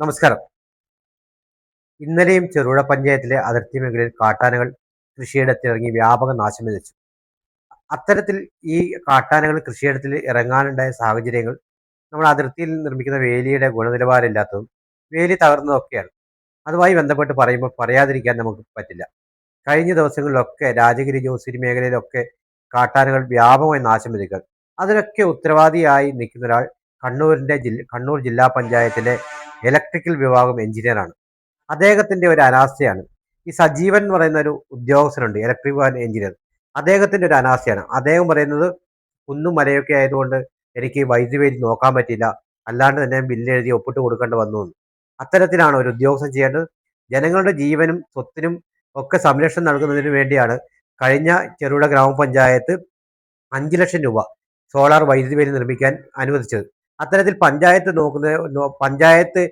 നമസ്കാരം. ഇന്നലെയും ചെറുപുഴ പഞ്ചായത്തിലെ അതിർത്തി മേഖലയിൽ കാട്ടാനകൾ കൃഷിയിടത്തിലിറങ്ങി വ്യാപക നാശം വിതച്ചു. അത്തരത്തിൽ ഈ കാട്ടാനകൾ കൃഷിയിടത്തിൽ ഇറങ്ങാനുണ്ടായ സാഹചര്യങ്ങൾ നമ്മൾ അതിർത്തിയിൽ നിർമ്മിക്കുന്ന വേലിയുടെ ഗുണനിലവാരമില്ലാത്തതും വേലി തകർന്നതൊക്കെയാണ്. അതുമായി ബന്ധപ്പെട്ട് പറയുമ്പോൾ പറയാതിരിക്കാൻ നമുക്ക് പറ്റില്ല. കഴിഞ്ഞ ദിവസങ്ങളിലൊക്കെ രാജഗിരി ജോസിരി മേഖലയിലൊക്കെ കാട്ടാനകൾ വ്യാപകമായി നാശം വിതയ്ക്കുക അതിനൊക്കെ ഉത്തരവാദിയായി നിൽക്കുന്ന ഒരാൾ കണ്ണൂരിന്റെ ജില്ല കണ്ണൂർ ജില്ലാ പഞ്ചായത്തിലെ ഇലക്ട്രിക്കൽ വിഭാഗം എഞ്ചിനീയറാണ് അദ്ദേഹത്തിന്റെ ഒരു അനാസ്ഥയാണ്. ഈ സജീവൻ എന്ന് പറയുന്ന ഒരു ഉദ്യോഗസ്ഥനുണ്ട് ഇലക്ട്രിക് വിഭാഗം എഞ്ചിനീയർ അദ്ദേഹത്തിന്റെ ഒരു അനാസ്ഥയാണ്. അദ്ദേഹം പറയുന്നത് കുന്നും മലയൊക്കെ ആയതുകൊണ്ട് എനിക്ക് വൈദ്യുതി വേദി നോക്കാൻ പറ്റില്ല അല്ലാണ്ട് തന്നെ ബില്ലെഴുതി ഒപ്പിട്ട് കൊടുക്കേണ്ടി വന്നു. അത്തരത്തിലാണ് ഒരു ഉദ്യോഗസ്ഥൻ ചെയ്യേണ്ടത്. ജനങ്ങളുടെ ജീവനും സ്വത്തിനും ഒക്കെ സംരക്ഷണം നൽകുന്നതിന് വേണ്ടിയാണ് കഴിഞ്ഞ ചെറുകിട ഗ്രാമപഞ്ചായത്ത് അഞ്ച് ലക്ഷം രൂപ സോളാർ വൈദ്യുതി വേലി നിർമ്മിക്കാൻ അനുവദിച്ചത്. അത്തരത്തിൽ പഞ്ചായത്ത് നോക്കുന്ന പഞ്ചായത്ത്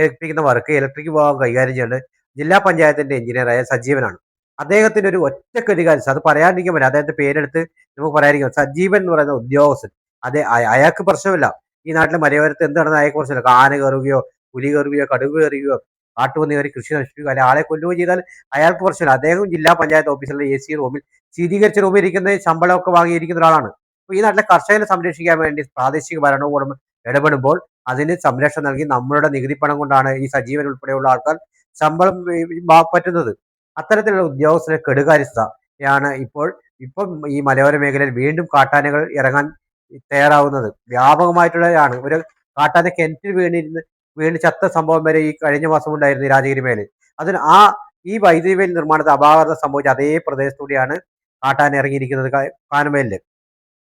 ഏൽപ്പിക്കുന്ന വർക്ക് ഇലക്ട്രിക് വിഭാഗം കൈകാര്യം ചെയ്യേണ്ടത് ജില്ലാ പഞ്ചായത്തിന്റെ എഞ്ചിനീയറായ സജീവനാണ്. അദ്ദേഹത്തിന്റെ ഒരു ഒറ്റക്കധികാരം അത് പറയാണ്ടിരിക്കാൻ പറ്റില്ല. അദ്ദേഹത്തിന്റെ പേരെടുത്ത് നമുക്ക് പറയാതിരിക്കാം സജീവൻ എന്ന് പറയുന്ന ഉദ്യോഗസ്ഥൻ അതെ അയാൾക്ക് പ്രശ്നമില്ല. ഈ നാട്ടിലെ മലയോരത്ത് എന്ത് നടന്ന അയാൾക്ക് പ്രശ്നമില്ല. ആന കയറുകയോ പുലി കയറുകയോ കടുവ കയറുകയോ കാട്ടുപന്നി കയറി കൃഷി നശിപ്പിക്കുക അല്ലെങ്കിൽ ആളെ കൊല്ലുകയോ ചെയ്താൽ അയാൾക്ക് പ്രശ്നമില്ല. അദ്ദേഹം ജില്ലാ പഞ്ചായത്ത് ഓഫീസിലെ എ സി റൂമിൽ ശീതീകരിച്ച റൂമിൽ ഇരിക്കുന്ന ശമ്പളമൊക്കെ വാങ്ങിയിരിക്കുന്ന ഒരാളാണ്. അപ്പോൾ ഈ നാട്ടിലെ കർഷകരെ സംരക്ഷിക്കാൻ വേണ്ടി പ്രാദേശിക ഭരണകൂടം ഇടപെടുമ്പോൾ അതിന് സംരക്ഷണം നൽകി നമ്മളുടെ നികുതി പണം കൊണ്ടാണ് ഈ സജീവൻ ഉൾപ്പെടെയുള്ള ആൾക്കാർ ശമ്പളം പറ്റുന്നത്. അത്തരത്തിലുള്ള ഉദ്യോഗസ്ഥരെ കെടുകാര്യസ്ഥയാണ് ഇപ്പോൾ ഇപ്പം ഈ മലയോര മേഖലയിൽ വീണ്ടും കാട്ടാനകൾ ഇറങ്ങാൻ തയ്യാറാവുന്നത്. വ്യാപകമായിട്ടുള്ളതാണ്. ഒരു കാട്ടാന കിണറ്റിൽ വീണിരുന്ന് വീണ് ചത്ത സംഭവം വരെ ഈ കഴിഞ്ഞ മാസം ഉണ്ടായിരുന്നു രാജഗിരി മേൽ അതിന് ആ ഈ വൈദ്യുതി വേലി നിർമ്മാണത്തിൽ അപാകത സംഭവിച്ച അതേ പ്രദേശത്തൂടെയാണ് കാട്ടാന ഇറങ്ങിയിരിക്കുന്നത് കാ- കാനമേലിൽ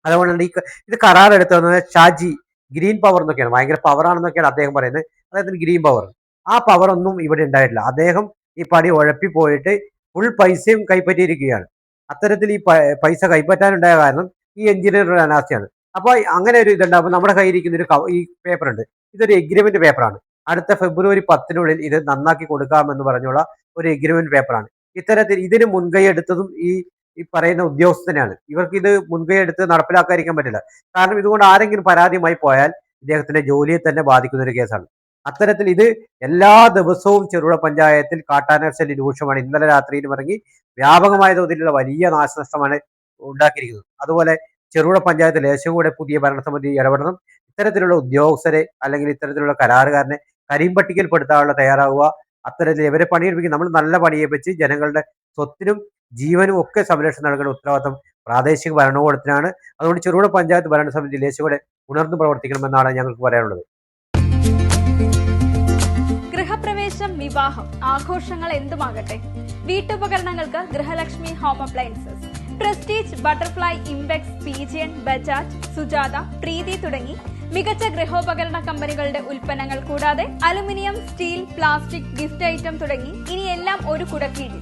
അതുകൊണ്ടാണ് ഈ ഇത് കരാറെടുത്തത് ഷാജി ഗ്രീൻ പവർ എന്നൊക്കെയാണ്. ഭയങ്കര പവർ ആണെന്നൊക്കെയാണ് അദ്ദേഹം പറയുന്നത്. അദ്ദേഹത്തിന് ഗ്രീൻ പവർ. ആ പവർ ഒന്നും ഇവിടെ ഉണ്ടായിട്ടില്ല. അദ്ദേഹം ഈ പണി ഉഴപ്പി പോയിട്ട് ഫുൾ പൈസയും കൈപ്പറ്റിയിരിക്കുകയാണ്. അത്തരത്തിൽ ഈ പൈസ കൈപ്പറ്റാനുണ്ടായ കാരണം ഈ എഞ്ചിനീയറുടെ അനാസ്ഥയാണ്. അപ്പോൾ അങ്ങനെ ഒരു ഇതുണ്ടാകുമ്പോൾ നമ്മുടെ കയ്യിരിക്കുന്ന ഒരു ഈ പേപ്പർ ഉണ്ട് ഇതൊരു എഗ്രിമെന്റ് പേപ്പറാണ് അടുത്ത ഫെബ്രുവരി പത്തിനുള്ളിൽ ഇത് നന്നാക്കി കൊടുക്കാമെന്ന് പറഞ്ഞുള്ള ഒരു എഗ്രിമെന്റ് പേപ്പറാണ് ഇത്തരത്തിൽ ഇതിന് മുൻകൈ എടുത്തതും ഈ ഈ പറയുന്ന ഉദ്യോഗസ്ഥനാണ് ഇവർക്ക് ഇത് മുൻകൈ എടുത്ത് നടപ്പിലാക്കാതിരിക്കാൻ പറ്റില്ല. കാരണം ഇതുകൊണ്ട് ആരെങ്കിലും പരാതിയുമായി പോയാൽ ഇദ്ദേഹത്തിന്റെ ജോലിയെ തന്നെ ബാധിക്കുന്ന ഒരു കേസാണ്. അത്തരത്തിൽ ഇത് എല്ലാ ദിവസവും ചെറുപുഴ പഞ്ചായത്തിൽ കാട്ടാനശല്യം രൂക്ഷമാണ്. ഇന്നലെ രാത്രിയിൽ ഇറങ്ങി വ്യാപകമായ തോതിലുള്ള വലിയ നാശനഷ്ടമാണ് ഉണ്ടാക്കിയിരിക്കുന്നത്. അതുപോലെ ചെറുപുഴ പഞ്ചായത്ത് ലേശം കൂടെ പുതിയ ഭരണസമിതി ഇടപെടണം. ഇത്തരത്തിലുള്ള ഉദ്യോഗസ്ഥരെ അല്ലെങ്കിൽ ഇത്തരത്തിലുള്ള കരാറുകാരനെ കരിമ്പട്ടികയിൽപ്പെടുത്താനുള്ള തയ്യാറാവുക. അത്തരത്തിൽ ഇവരെ പണിയെടുപ്പിക്കും നമ്മൾ നല്ല പണിയെ വെച്ച് ജനങ്ങളുടെ സ്വത്തിനും ജീവനും ഒക്കെ സംരക്ഷണം നൽകേണ്ട ഉത്തരവാദിത്തം പ്രാദേശിക ഭരണകൂടത്തിനാണ്. അതുകൊണ്ട് ചെറുപുഴ പഞ്ചായത്ത് ഭരണസമിതി കൂടെ ഉണർന്നു പ്രവർത്തിക്കണമെന്നാണ് ഞങ്ങൾക്ക് പറയാനുള്ളത്. ഗൃഹപ്രവേശം വിവാഹം. ആഘോഷങ്ങൾ എന്തുമാകട്ടെ? വീട്ടുപകരണങ്ങൾക്ക് Grihalakshmi home appliances. Prestige Butterfly ഇംബെക്സ് Pigeon Bajaj Sujata Preethi തുടങ്ങി മികച്ച ഗൃഹോപകരണ കമ്പനികളുടെ ഉൽപ്പന്നങ്ങൾ കൂടാതെ aluminium steel plastic gift item തുടങ്ങി ഇനിയെല്ലാം ഒരു കുടക്കീഴിൽ.